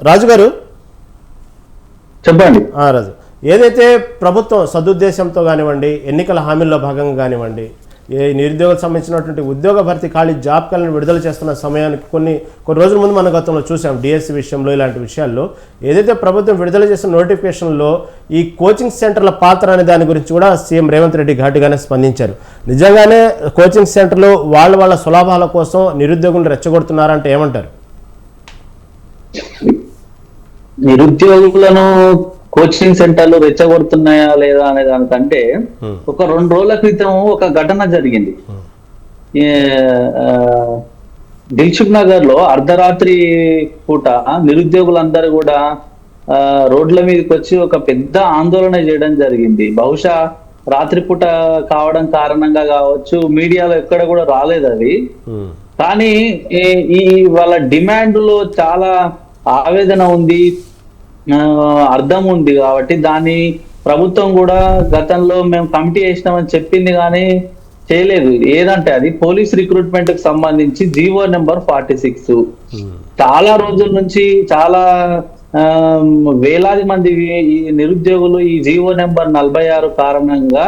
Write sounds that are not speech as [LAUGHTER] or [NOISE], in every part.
రాజు గారు చెప్పండి రాజు. ఏదైతే ప్రభుత్వం సదుద్దేశంతో కానివ్వండి ఎన్నికల హామీల్లో భాగంగా కానివ్వండి ఏ నిరుద్యోగులకు సంబంధించినటువంటి ఉద్యోగ భర్తీ ఖాళీ జాబ్ కాలను విడుదల చేస్తున్న సమయానికి కొన్ని కొన్ని రోజుల ముందు మన గతంలో చూసాం డిఎస్సి విషయంలో ఇలాంటి విషయాల్లో. ఏదైతే ప్రభుత్వం విడుదల చేసిన నోటిఫికేషన్లో ఈ కోచింగ్ సెంటర్ల పాత్ర అనే దాని గురించి కూడా సీఎం రేవంత్ రెడ్డి ఘాటుగానే స్పందించారు. నిజంగానే కోచింగ్ సెంటర్లు వాళ్ళ వాళ్ళ సులాభాల కోసం నిరుద్యోగులు రెచ్చగొడుతున్నారంటే ఏమంటారు? నిరుద్యోగులను కోచింగ్ సెంటర్లు రెచ్చగొడుతున్నాయా లేదా అనే దానికంటే ఒక రెండు రోజుల క్రితం ఒక ఘటన జరిగింది. ఆ, దిల్సుఖ్ నగర్లో అర్ధరాత్రి పూట నిరుద్యోగులందరూ కూడా రోడ్ల మీదకి వచ్చి ఒక పెద్ద ఆందోళన చేయడం జరిగింది. బహుశా రాత్రిపూట కావడం కారణంగా కావచ్చు మీడియాలో ఎక్కడ కూడా రాలేదు అది ఉమ్, కానీ ఈ- ఈ వాళ్ళ డిమాండ్లో చాలా ఆవేదన ఉంది అర్థం ఉంది కాబట్టి దాన్ని ప్రభుత్వం కూడా గతంలో మేము కమిటీ వేసినామని చెప్పింది కానీ చేయలేదు. ఏదంటే అది పోలీస్ రిక్రూట్మెంట్కి సంబంధించి జీవో నెంబర్ ఫార్టీ సిక్స్. చాలా రోజుల నుంచి చాలా వేలాది మంది ఈ నిరుద్యోగులు ఈ జీవో నెంబర్ నలభై ఆరు కారణంగా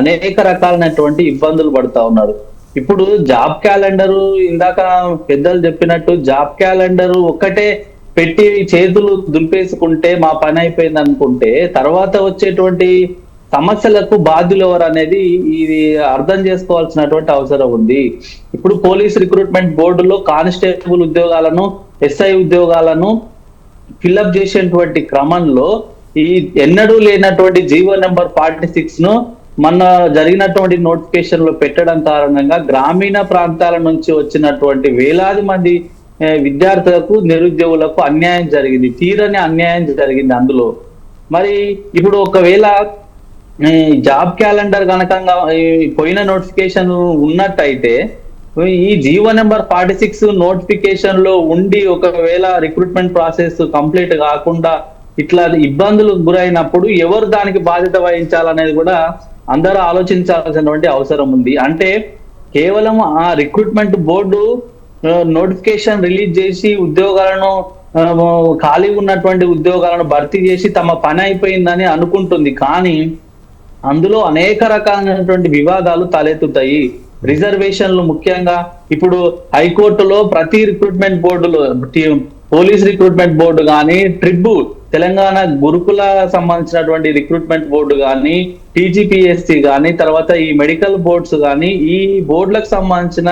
అనేక రకాలైనటువంటి ఇబ్బందులు పడుతూ ఉన్నారు. ఇప్పుడు జాబ్ క్యాలెండర్ ఇందాక పెద్దలు చెప్పినట్టు జాబ్ క్యాలెండర్ ఒక్కటే పెట్టి చేతులు దులిపేసుకుంటే మా పని అయిపోయింది అనుకుంటే తర్వాత వచ్చేటువంటి సమస్యలకు బాధ్యులు ఎవరు అనేది ఇది అర్థం చేసుకోవాల్సినటువంటి అవసరం ఉంది. ఇప్పుడు పోలీస్ రిక్రూట్మెంట్ బోర్డులో కానిస్టేబుల్ ఉద్యోగాలను ఎస్ఐ ఉద్యోగాలను ఫిల్అప్ చేసేటువంటి క్రమంలో ఈ ఎన్నడూ లేనటువంటి జీవో నెంబర్ ఫార్టీ సిక్స్ను మొన్న జరిగినటువంటి నోటిఫికేషన్లో పెట్టడం కారణంగా గ్రామీణ ప్రాంతాల నుంచి వచ్చినటువంటి వేలాది మంది విద్యార్థులకు నిరుద్యోగులకు అన్యాయం జరిగింది. తీరని అన్యాయం జరిగింది అందులో. మరి ఇప్పుడు ఒకవేళ ఈ జాబ్ క్యాలెండర్ కనుక పోయిన నోటిఫికేషన్ ఉన్నట్టయితే ఈ జీవో నెంబర్ ఫార్టీ సిక్స్ నోటిఫికేషన్లో ఉండి ఒకవేళ రిక్రూట్మెంట్ ప్రాసెస్ కంప్లీట్ కాకుండా ఇట్లా ఇబ్బందులు గురైనప్పుడు ఎవరు దానికి బాధ్యత వహించాలనేది కూడా అందరూ ఆలోచించాల్సినటువంటి అవసరం ఉంది. అంటే కేవలం ఆ రిక్రూట్మెంట్ బోర్డు నోటిఫికేషన్ రిలీజ్ చేసి ఉద్యోగాలను ఖాళీ ఉన్నటువంటి ఉద్యోగాలను భర్తీ చేసి తమ పని అయిపోయిందని అనుకుంటుంది. కానీ అందులో అనేక రకాలైనటువంటి వివాదాలు తలెత్తుతాయి. రిజర్వేషన్లు ముఖ్యంగా ఇప్పుడు హైకోర్టులో ప్రతి రిక్రూట్మెంట్ బోర్డులో పోలీస్ రిక్రూట్మెంట్ బోర్డు కానీ ట్రిబు తెలంగాణ గురుకుల సంబంధించినటువంటి రిక్రూట్మెంట్ బోర్డు కానీ టీజీపీఎస్సీ కానీ తర్వాత ఈ మెడికల్ బోర్డ్స్ కానీ ఈ బోర్డులకు సంబంధించిన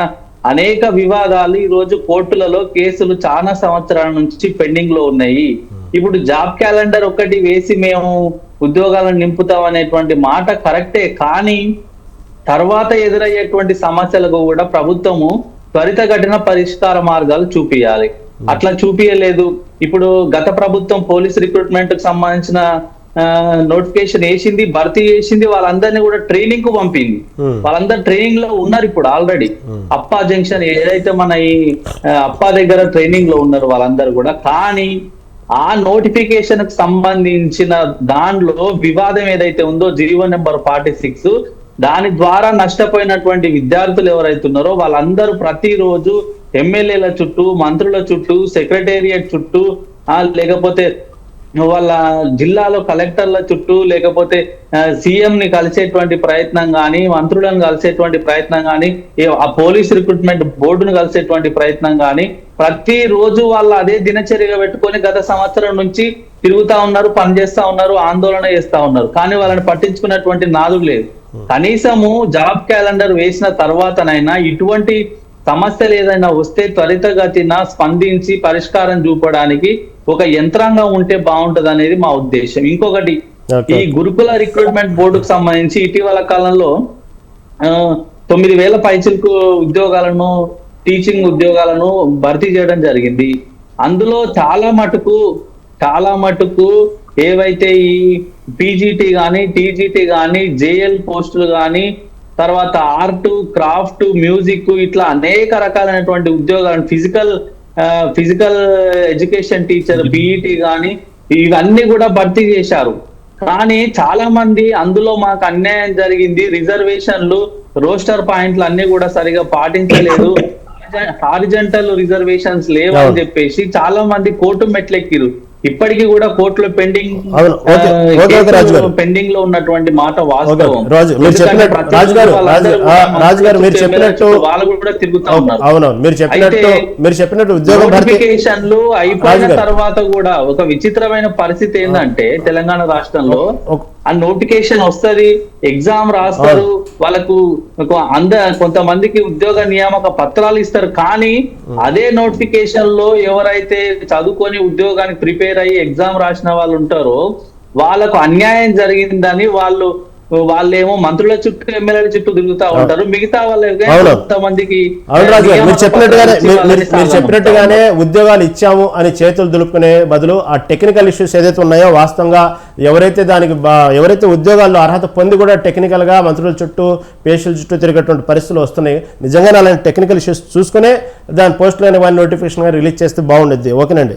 అనేక వివాదాలు ఈ రోజు కోర్టులలో కేసులు చాలా సంవత్సరాల నుంచి పెండింగ్లో ఉన్నాయి. ఇప్పుడు జాబ్ క్యాలెండర్ ఒకటి వేసి మేము ఉద్యోగాలను నింపుతాం అనేటువంటి మాట కరెక్టే కానీ తర్వాత ఎదురయ్యేటువంటి సమస్యలకు కూడా ప్రభుత్వము త్వరితగతిన పరిష్కార మార్గాలు చూపియాలి. అట్లా చూపియలేదు. ఇప్పుడు గత ప్రభుత్వం పోలీస్ రిక్రూట్మెంట్కు సంబంధించిన నోటిఫికేషన్ వేసింది భర్తీ చేసింది వాళ్ళందరినీ కూడా ట్రైనింగ్కు పంపింది. వాళ్ళందరూ ట్రైనింగ్లో ఉన్నారు ఇప్పుడు ఆల్రెడీ అప్పా జంక్షన్ ఏదైతే మన ఈ అప్పా దగ్గర ట్రైనింగ్లో ఉన్నారు వాళ్ళందరూ కూడా కానీ ఆ నోటిఫికేషన్కు సంబంధించిన దాంట్లో వివాదం ఏదైతే ఉందో జీవో నెంబర్ ఫార్టీ సిక్స్ దాని ద్వారా నష్టపోయినటువంటి విద్యార్థులు ఎవరైతే ఉన్నారో వాళ్ళందరూ ప్రతిరోజు ఎమ్మెల్యేల చుట్టూ మంత్రుల చుట్టూ సెక్రటేరియట్ చుట్టూ లేకపోతే వాళ్ళ జిల్లాలో కలెక్టర్ల చుట్టూ లేకపోతే సీఎం ని కలిసేటువంటి ప్రయత్నం కానీ మంత్రులను కలిసేటువంటి ప్రయత్నం కానీ ఆ పోలీస్ రిక్రూట్మెంట్ బోర్డును కలిసేటువంటి ప్రయత్నం కానీ ప్రతి రోజు వాళ్ళు అదే దినచర్యగా పెట్టుకొని గత సంవత్సరం నుంచి తిరుగుతా ఉన్నారు పనిచేస్తా ఉన్నారు ఆందోళన చేస్తా ఉన్నారు. కానీ వాళ్ళని పట్టించుకున్నటువంటి నాదు లేదు. కనీసము జాబ్ క్యాలెండర్ వేసిన తర్వాతనైనా ఇటువంటి సమస్యలు ఏదైనా వస్తే త్వరితగతిన స్పందించి పరిష్కారం చూపడానికి ఒక యంత్రాంగం ఉంటే బాగుంటది అనేది మా ఉద్దేశం ఇంకొకటి. ఈ గురుకుల రిక్రూట్మెంట్ బోర్డుకు సంబంధించి ఇటీవల కాలంలో తొమ్మిది వేల పైచిలకు ఉద్యోగాలను టీచింగ్ ఉద్యోగాలను భర్తీ చేయడం జరిగింది అందులో చాలా మటుకు చాలా మటుకు ఏవైతే ఈ పీజీటీ గాని టీజీటీ గాని జేఎల్ పోస్టులు గాని తర్వాత ఆర్ట్ క్రాఫ్ట్ మ్యూజిక్ ఇట్లా అనేక రకాలైనటువంటి ఉద్యోగాలను physical physical education teacher PET గాని ఇవన్నీ కూడా భర్తీ చేశారు. కానీ చాలా మంది అందులో మాకు అన్యాయం జరిగింది. రిజర్వేషన్లు రోస్టర్ పాయింట్లు అన్ని కూడా సరిగా పాటించలేదు. [COUGHS] హారిజంటల్ రిజర్వేషన్స్ లేవు అవును. అని చెప్పేసి చాలా మంది కోర్టు మెట్లెక్కిరు. ఇప్పటికీ కూడా కోర్టులో పెండింగ్. పెండింగ్లో ఉన్నటువంటి మాట వాస్తవం రాజు గారు మీరు చెప్పినట్టు వాళ్ళు కూడా తిరుగుతా ఉన్నారు అవునవును మీరు చెప్పినట్టు మీరు చెప్పినట్టు ఉద్యోగం నోటిఫికేషన్లు అయిపోయిన. తర్వాత కూడా ఒక విచిత్రమైన పరిస్థితి ఏంటంటే తెలంగాణ రాష్ట్రంలో ఆ నోటిఫికేషన్ వస్తది ఎగ్జామ్ రాస్తారు వాళ్ళకు అంద కొంతమందికి ఉద్యోగ నియామక పత్రాలు ఇస్తారు కానీ అదే నోటిఫికేషన్లో ఎవరైతే చదువుకొని ఉద్యోగానికి ప్రిపేర్ అయ్యి ఎగ్జామ్ రాసిన వాళ్ళు ఉంటారో వాళ్ళకు అన్యాయం జరిగిందని వాళ్ళు వాళ్ళేమో మంత్రుల చుట్టూ ఎమ్మెల్యేల చుట్టూ తిరుగుతా ఉంటారు. మిగతా అవును. కొంతమందికి మీరు చెప్పినట్టుగానే మీరు- చెప్పినట్టుగానే ఉద్యోగాలు ఇచ్చాము అని చేతులు దులుపుకునే బదులు ఆ టెక్నికల్ ఇష్యూస్ ఏదైతే ఉన్నాయో వాస్తవంగా ఎవరైతే దానికి ఎవరైతే ఉద్యోగాల్లో అర్హత పొంది కూడా టెక్నికల్గా మంత్రుల చుట్టూ పేషెంట్ల చుట్టూ తిరిగేటువంటి పరిస్థితులు వస్తున్నాయి. నిజంగా అలాంటి టెక్నికల్ ఇష్యూస్ చూసుకునే దాని పోస్టులు అనే వాడిని నోటిఫికేషన్గా రిలీజ్ చేస్తే బాగుండేది ఓకేనండి.